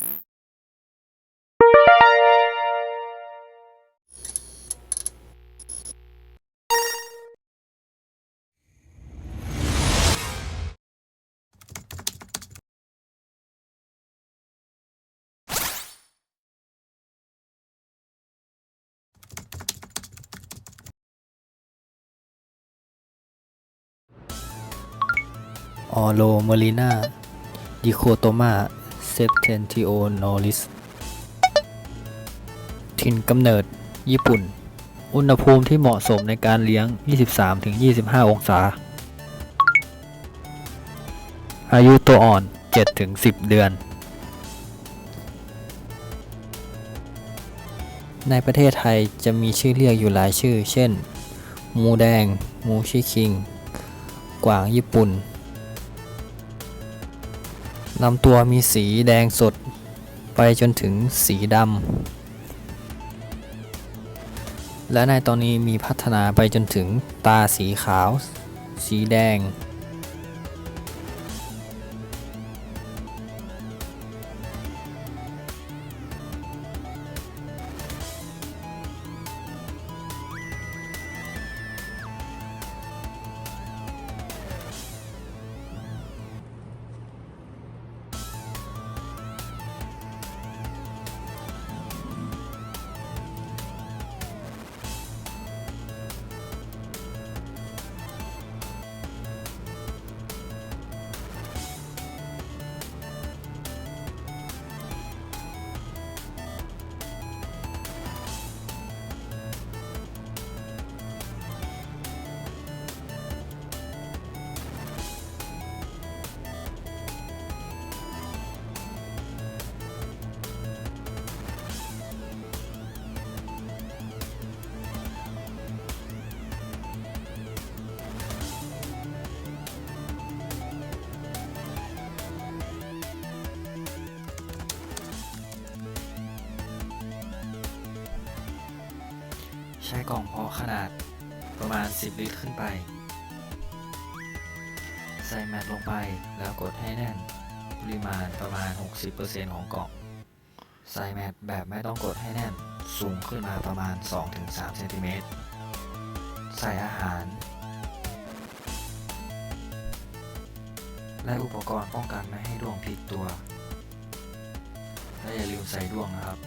ออโลเมลิน่าดิโคโตมา เซปเทนติโอนอริสถิ่นกำเนิด ญี่ปุ่น อุณหภูมิที่เหมาะสมในการเลี้ยง 23-25 องศา อายุตัวอ่อน 7-10 เดือน ในประเทศไทยจะมีชื่อเรียกอยู่หลายชื่อ เช่นหมูแดงหมูชิคิง กวางญี่ปุ่น ลำตัวมีสีแดงสด ไปจนถึงสีดำ และในตอนนี้มีพัฒนาไปจนถึงตาสีขาว สีแดง ใช้กล่องเพาะขนาดประมาณ 10 ลิตรขึ้นไป ใส่แมทลงไปแล้วกดให้แน่น ปริมาณประมาณ 60%ของกล่อง ใส่แมทแบบไม่ต้องกดให้แน่น สูงขึ้นมาประมาณ 2-3เซนติเมตร ใส่อาหาร และอุปกรณ์ป้องกันไม่ให้ด้วงพลิกตัว และอย่าลืมใส่ด้วงนะครับ